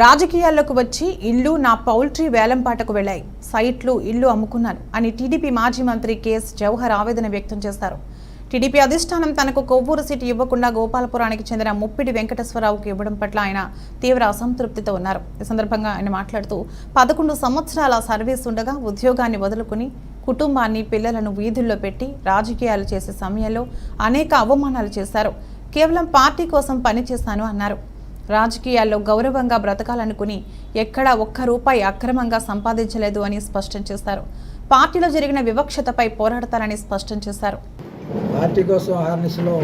రాజకీయాల్లోకి వచ్చి ఇల్లు నా పౌల్ట్రీ వేలంపాటకు వెళ్ళాయి సైట్లు ఇల్లు అమ్ముకున్నాను అని టీడీపీ మాజీ మంత్రి కేఎస్ జవహర్ ఆవేదన వ్యక్తం చేశారు. టీడీపీ అధిష్టానం తనకు కొవ్వూరు సీటు ఇవ్వకుండా గోపాలపురానికి చెందిన ముప్పిడి వెంకటేశ్వరరావుకు ఇవ్వడం పట్ల ఆయన తీవ్ర అసంతృప్తితో ఉన్నారు. ఈ సందర్భంగా ఆయన మాట్లాడుతూ పదకొండు సంవత్సరాల సర్వీస్ ఉండగా ఉద్యోగాన్ని వదులుకుని కుటుంబాన్ని పిల్లలను వీధుల్లో పెట్టి రాజకీయాలు చేసే సమయంలో అనేక అవమానాలు చేశారు. కేవలం పార్టీ కోసం పనిచేశాను అన్నారు. రాజకీయాల్లో గౌరవంగా బ్రతకాలనుకుని ఎక్కడా ఒక్క రూపాయి అక్రమంగా సంపాదించలేదు అని స్పష్టం చేశారు. పార్టీలో జరిగిన వివక్షతపై పోరాడతారని స్పష్టం చేశారు. పార్టీ కోసం ఆర్నిస్లో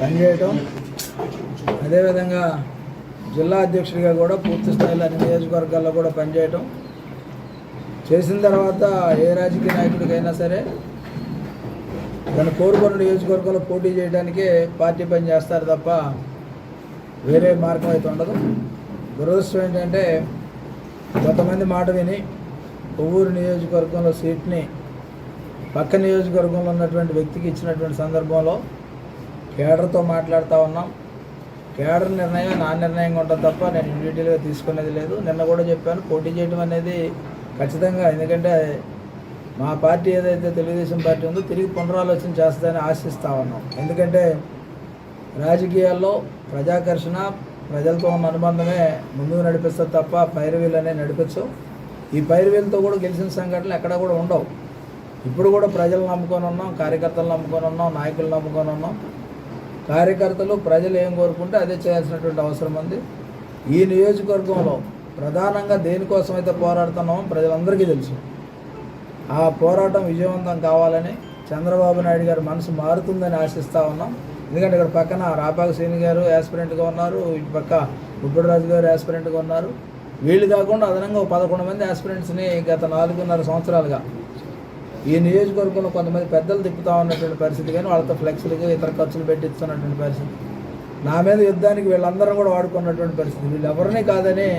పనిచేయటం అదేవిధంగా జిల్లా అధ్యక్షుడిగా కూడా పూర్తి స్థాయిలో అన్ని నియోజకవర్గాల్లో కూడా పనిచేయటం చేసిన తర్వాత ఏ రాజకీయ నాయకుడికైనా సరే తను కోరుకున్న నియోజకవర్గంలో పోటీ చేయడానికే పార్టీ పని చేస్తారు తప్ప వేరే మార్గం అయితే ఉండదు. దురదృష్టం ఏంటంటే కొంతమంది మాట విని కొవ్వూరు నియోజకవర్గంలో సీట్ని పక్క నియోజకవర్గంలో ఉన్నటువంటి వ్యక్తికి ఇచ్చినటువంటి సందర్భంలో కేడర్తో మాట్లాడుతూ ఉన్నాం. కేడర్ నిర్ణయం నా నిర్ణయంగా ఉంటుంది తప్ప నేను ఇండివిజువల్గా తీసుకునేది లేదు. నిన్న కూడా చెప్పాను పోటీ చేయడం అనేది ఖచ్చితంగా ఎందుకంటే మా పార్టీ ఏదైతే తెలుగుదేశం పార్టీ ఉందో తిరిగి పునరాలోచన చేస్తుందని ఆశిస్తూ ఉన్నాం. ఎందుకంటే రాజకీయాల్లో ప్రజాకర్షణ ప్రజలతో ఉన్న అనుబంధమే ముందుకు నడిపిస్తుంది తప్ప పైరవీలు అనేది నడిపించవు ఈ పైరవీలతో కూడా గెలిచిన సంఘటనలు ఎక్కడా కూడా ఉండవు. ఇప్పుడు కూడా ప్రజలు నమ్ముకొని ఉన్నాం కార్యకర్తలు నమ్ముకొని ఉన్నాం నాయకులు నమ్ముకొని ఉన్నాం. కార్యకర్తలు ప్రజలు ఏం కోరుకుంటే అదే చేయాల్సినటువంటి అవసరం ఉంది. ఈ నియోజకవర్గంలో ప్రధానంగా దేనికోసం అయితే పోరాడుతున్నామో ప్రజలందరికీ తెలుసు. ఆ పోరాటం విజయవంతం కావాలని చంద్రబాబు నాయుడు గారి మనసు మారుతుందని ఆశిస్తూ ఉన్నాం. ఎందుకంటే ఇక్కడ పక్కన రాపాక శ్రీని గారు యాస్పిరెంట్గా ఉన్నారు ఇటు పక్క ఉబ్బడిరాజు గారు యాస్పిరెంట్గా ఉన్నారు. వీళ్ళు కాకుండా అదనంగా పదకొండు మంది యాస్పిరెంట్స్ని గత నాలుగున్నర సంవత్సరాలుగా. ఈ నియోజకవర్గంలో కొంతమంది పెద్దలు తిప్పుతా ఉన్నటువంటి పరిస్థితి కానీ వాళ్ళతో ఫ్లెక్స్లుగా ఇతర ఖర్చులు పెట్టిస్తున్నటువంటి పరిస్థితి. నా మీద యుద్ధానికి వీళ్ళందరూ కూడా వాడుకున్నటువంటి పరిస్థితి. వీళ్ళు ఎవరిని కాదని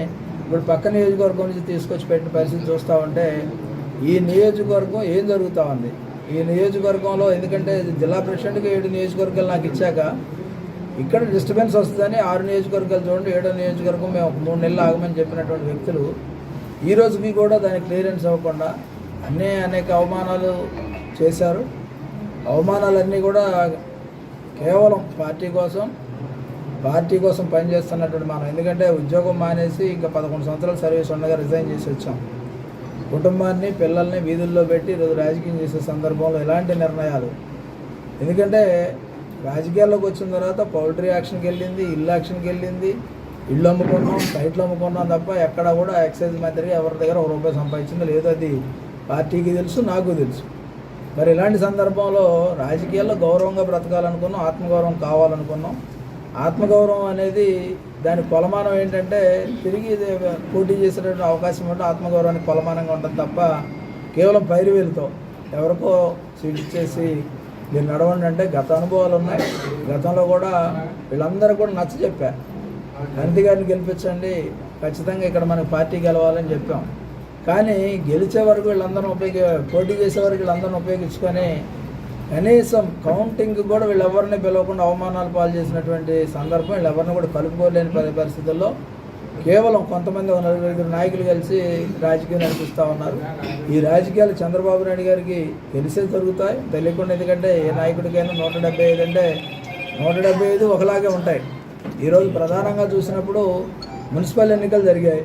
ఇప్పుడు పక్క నియోజకవర్గం నుంచి తీసుకొచ్చి పెట్టిన పరిస్థితి చూస్తూ ఉంటే ఈ నియోజకవర్గం ఏం జరుగుతూ ఉంది? ఈ నియోజకవర్గంలో ఎందుకంటే జిల్లా ప్రెసిడెంట్కి ఏడు నియోజకవర్గాలు నాకు ఇచ్చాక ఇక్కడ డిస్టర్బెన్స్ వస్తుందని ఆరు నియోజకవర్గాలు చూడండి ఏడో నియోజకవర్గం మేము ఒక మూడు నెలలు ఆగమని చెప్పినటువంటి వ్యక్తులు ఈ రోజుకి కూడా దానికి క్లియరెన్స్ అవ్వకుండా అన్నీ అనేక అవమానాలు చేశారు. అవమానాలన్నీ కూడా కేవలం పార్టీ కోసం పార్టీ కోసం పనిచేస్తున్నటువంటి మనం ఎందుకంటే ఉద్యోగం మానేసి ఇంకా పదకొండు సంవత్సరాలు సర్వీస్ ఉండగా రిజైన్ చేసి వచ్చాం. కుటుంబాన్ని పిల్లల్ని వీధుల్లో పెట్టి ఈరోజు రాజకీయం చేసే సందర్భంలో ఎలాంటి నిర్ణయాలు? ఎందుకంటే రాజకీయాల్లోకి వచ్చిన తర్వాత పౌల్ట్రీ యాక్షన్కి వెళ్ళింది ఇల్లు యాక్షన్కి వెళ్ళింది ఇల్లు అమ్ముకున్నాం సైట్లు అమ్ముకున్నాం తప్ప ఎక్కడ కూడా ఎక్సైజ్ మంత్రి ఎవరి దగ్గర ఒక రూపాయి సంపాదించిందో లేదు అది పార్టీకి తెలుసు నాకు తెలుసు. మరి ఇలాంటి సందర్భంలో రాజకీయాల్లో గౌరవంగా బ్రతకాలనుకున్నాం ఆత్మగౌరవం కావాలనుకున్నాం. ఆత్మగౌరవం అనేది దాని కొలమానం ఏంటంటే తిరిగి ఇది పోటీ చేసేటువంటి అవకాశం ఉంటే ఆత్మగౌరవానికి కొలమానంగా ఉంటుంది తప్ప కేవలం పైరువేలుతో ఎవరికో సీట్ ఇచ్చేసి మీరు నడవండి అంటే గత అనుభవాలు ఉన్నాయి. గతంలో కూడా వీళ్ళందరూ కూడా నచ్చ చెప్పా. నంది గారిని గెలిపించండి. ఖచ్చితంగా ఇక్కడ మనకి పార్టీ గెలవాలని చెప్పాం. కానీ గెలిచే వరకు వీళ్ళందరూ ఉపయోగ పోటీ చేసే వరకు వీళ్ళందరిని ఉపయోగించుకొని కనీసం కౌంటింగ్ కూడా వీళ్ళెవరిని పిలవకుండా అవమానాలు పాలు చేసినటువంటి సందర్భం వీళ్ళెవరిని కూడా కలుపుకోలేని పరిస్థితుల్లో కేవలం కొంతమంది నలుగురు నాయకులు కలిసి రాజకీయం నడిపిస్తూ ఉన్నారు. ఈ రాజకీయాలు చంద్రబాబు నాయుడు గారికి తెలిసే జరుగుతాయి తెలియకుండా ఎందుకంటే ఏ నాయకుడికైనా నూట డెబ్బై ఐదు అంటే నూట డెబ్బై ఐదు ఒకలాగే ఉంటాయి. ఈరోజు ప్రధానంగా చూసినప్పుడు మున్సిపల్ ఎన్నికలు జరిగాయి.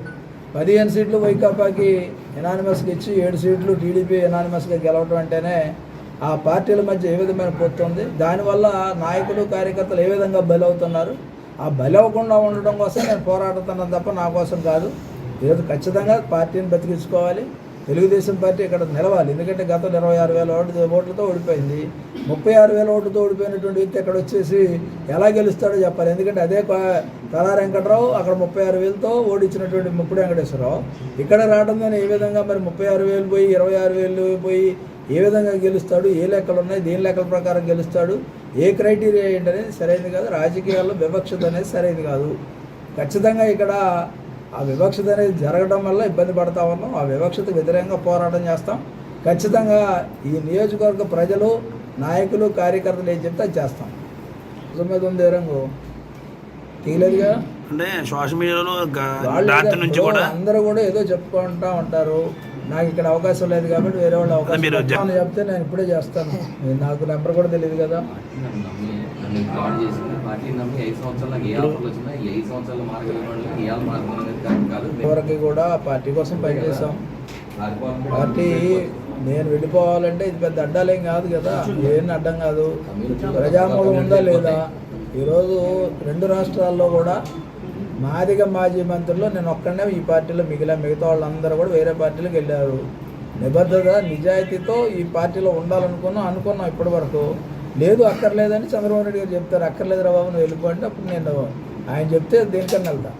పదిహేను సీట్లు వైకాపాకి ఎనానిమస్కి ఇచ్చి ఏడు సీట్లు టీడీపీ ఎనానిమస్గా గెలవడం అంటేనే ఆ పార్టీల మధ్య ఏ విధమైన పొత్తుంది దానివల్ల నాయకులు కార్యకర్తలు ఏ విధంగా బలవుతున్నారు? ఆ బలవకుండా ఉండడం కోసం నేను పోరాడుతున్నాను తప్ప నా కోసం కాదు. ఈరోజు ఖచ్చితంగా పార్టీని బతికించుకోవాలి. తెలుగుదేశం పార్టీ ఇక్కడ నిలవాలి. ఎందుకంటే గతంలో ఇరవై ఆరు వేల ఓట్లు ఓట్లతో ఓడిపోయింది. ముప్పై ఆరు వేల ఓట్లతో ఓడిపోయినటువంటి వ్యక్తి అక్కడ వచ్చేసి ఎలా గెలుస్తాడో చెప్పాలి. ఎందుకంటే అదే కళా వెంకటరావు అక్కడ ముప్పై ఆరు వేలతో ఓడించినటువంటి ముప్పుడు వెంకటేశ్వరరావు. ఇక్కడ రావడం ఏ విధంగా మరి ముప్పై ఆరు వేలు పోయి ఇరవై ఆరు వేలు పోయి ఏ విధంగా గెలుస్తాడు? ఏ లెక్కలు ఉన్నాయి? దేని లెక్కల ప్రకారం గెలుస్తాడు? ఏ క్రైటీరియా ఏంటనేది సరైనది కాదు. రాజకీయాల్లో వివక్షత అనేది సరైనది కాదు. ఖచ్చితంగా ఇక్కడ ఆ వివక్షత అనేది జరగడం వల్ల ఇబ్బంది పడతా ఉన్నాం ఆ వివక్షత వ్యతిరేకంగా పోరాటం చేస్తాం ఖచ్చితంగా ఈ నియోజకవర్గ ప్రజలు నాయకులు కార్యకర్తలు ఏం చెప్తే అది చేస్తాం తొమ్మిది ఉంది రంగు తీయలేదుగా అంటే సోషల్ మీడియాలో నుంచి కూడా అందరూ కూడా ఏదో చెప్పుకుంటా ఉంటారు నాకు ఇక్కడ అవకాశం లేదు కాబట్టి వేరే వాళ్ళు అవకాశం చెప్తే నేను ఇప్పుడే చేస్తాను నాకు నెంబర్ కూడా తెలియదు కదా పార్టీ నమ్మి ఐదు సంవత్సరాలు నాకు ఏ ఆఫర్లు వచ్చినా ఐదు సంవత్సరాలు మార్గం ఎవరికి కూడా పార్టీ కోసం పనిచేసాం పార్టీ నేను వెళ్ళిపోవాలంటే ఇది పెద్ద అడ్డాలేం కాదు కదా ఏం అడ్డం కాదు. ప్రజామూలం ఉందా లేదా? ఈరోజు రెండు రాష్ట్రాల్లో కూడా మాదిగ మాజీ మంత్రుల్లో నేను ఒక్కడనే ఈ పార్టీలో మిగిలిన మిగతా వాళ్ళందరూ కూడా వేరే పార్టీలకు వెళ్ళారు. నిబద్ధత నిజాయితీతో ఈ పార్టీలో ఉండాలనుకున్నాం అనుకున్నాం ఇప్పటి వరకు. లేదు అక్కర్లేదని చంద్రబాబు నాయుడు గారు చెప్తారు అక్కర్లేదురా బాబు నువ్వు వెళ్ళిపోంటే అప్పుడు నేను ఆయన చెప్తే దేనికన్నా వెళ్తా.